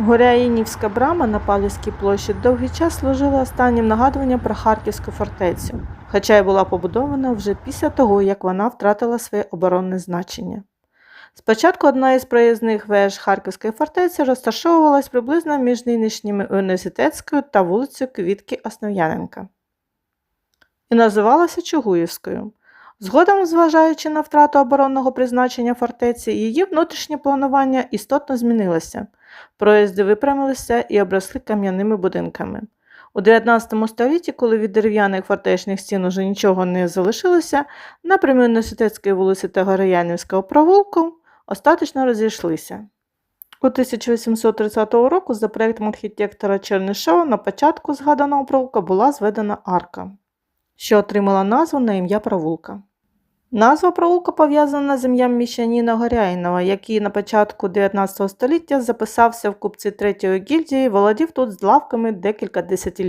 Горяїнівська брама на Павлівській площі довгий час служила останнім нагадуванням про Харківську фортецю, хоча й була побудована вже після того, як вона втратила своє оборонне значення. Спочатку одна із проїзних веж Харківської фортеці розташовувалась приблизно між нинішніми університетською та вулицею Квітки Основ'яненка і називалася Чугуївською. Згодом, зважаючи на втрату оборонного призначення фортеці, її внутрішнє планування істотно змінилося. Проїзди випрямилися і обросли кам'яними будинками. У 19 столітті, коли від дерев'яних фортечних стін уже нічого не залишилося, напрямі університетської вулиці та Гороянівського провулку остаточно розійшлися. У 1830 року за проєктом архітектора Чернишова на початку згаданого провулка була зведена арка, що отримала назву на ім'я провулка. Назва провулка пов'язана з ім'ям міщаніна Горяйнова, який на початку 19 століття записався в купці третьої гільдії, володів тут з лавками декілька десятиліть.